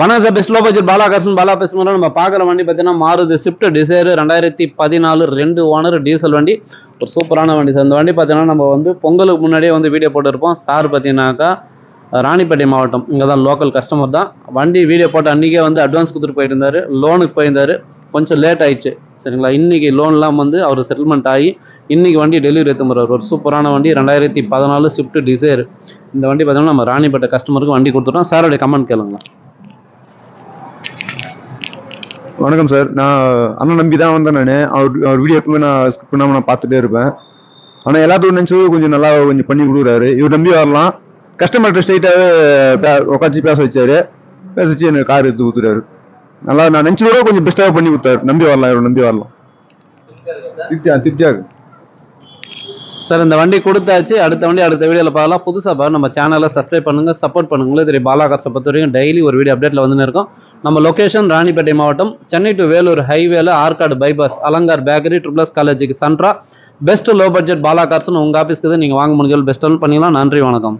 வணக்கம் sir. Best low budget Bala காசன் பாலா பேசும்போது நம்ம பார்க்குற வண்டி பார்த்தீங்கன்னா மாறுது ஸ்விஃப்ட் டிசைர் ரெண்டாயிரத்தி பதினாலு ரெண்டு ஓனர் டீசல் வண்டி. ஒரு சூப்பரான வண்டி சார். இந்த வண்டி பார்த்தீங்கன்னா நம்ம வந்து பொங்கலுக்கு முன்னாடியே வந்து வீடியோ போட்டிருப்போம். சார் பார்த்தீங்கன்னாக்கா ராணிப்பேட்டை மாவட்டம். இங்கே தான் லோக்கல் கஸ்டமர் தான். வண்டி வீடியோ போட்டு அன்றைக்கே வந்து அட்வான்ஸ் கொடுத்துட்டு போயிட்டு இருந்தார். லோனுக்கு போயிருந்தார். கொஞ்சம் லேட் ஆயிடுச்சு. சரிங்களா? இன்றைக்கி லோன்லாம் வந்து அவர் செட்டில்மெண்ட் ஆகி இன்றைக்கி வண்டி டெலிவரி எடுத்து போகிறார் ஒரு சூப்பரான வண்டி. ரெண்டாயிரத்தி பதினாலு ஸ்விஃப்ட் டிசைர் இந்த வண்டி பார்த்தீங்கன்னா நம்ம ராணிப்பேட்டை கஸ்டமருக்கு வண்டி கொடுத்துட்டோம். சாரோடைய கமெண்ட் கேளுங்களா வணக்கம் சார். நான் அண்ணன் நம்பி தான் வந்தேன் நான். அவர் அவர் வீடியோ எப்பவுமே நான் ஸ்கிப் பண்ணாமல் நான் பார்த்துட்டே இருப்பேன். ஆனால் எல்லாத்துக்கும் நினச்சது கொஞ்சம் நல்லா கொஞ்சம் பண்ணி கொடுக்குறாரு. இவர் நம்பி வரலாம். கஸ்டமர்கிட்ட ஸ்ட்ரைட்டாகவே உட்காந்து பேச வச்சாரு. பேச வச்சு எனக்கு கார் எடுத்து ஊத்துறாரு நல்லா நான் நினச்சதோட கொஞ்சம் பெஸ்ட்டாக பண்ணி கொடுத்தாரு. நம்பி வரலாம் இவர் நம்பி வரலாம். திருப்தியா திருப்தியாக சார் இந்த வண்டி கொடுத்தாச்சு. அடுத்த வண்டி அடுத்த வீடியோவில் பார்க்கலாம். புதுசாக பாரு நம்ம சேனலை சப்ஸ்கிரைப் பண்ணுங்கள் சப்போர்ட் பண்ணுங்களே. தெரியும் பாலாகாசை பொறுத்த வரைக்கும் டெய்லி ஒரு வீடியோ அப்டேட்டில் வந்து இருக்கும். நம்ம லொகேஷன் ராணிப்பேட்டை மாவட்டம் சென்னை டு வேலூர் ஹைவேல ஆற்காடு பைபாஸ் அலங்கார் பேக்கரி ட்ரிபிளஸ் காலேஜுக்கு சென்ட்ரா பெஸ்ட் லோ பட்ஜெட் பாலா கார்ஸ்னு உங்கள் ஆஃபீஸ்க்கு நீங்கள் வாங்க முடிஞ்சது பெஸ்ட்டாலும் பண்ணிக்கலாம் நன்றி வணக்கம்.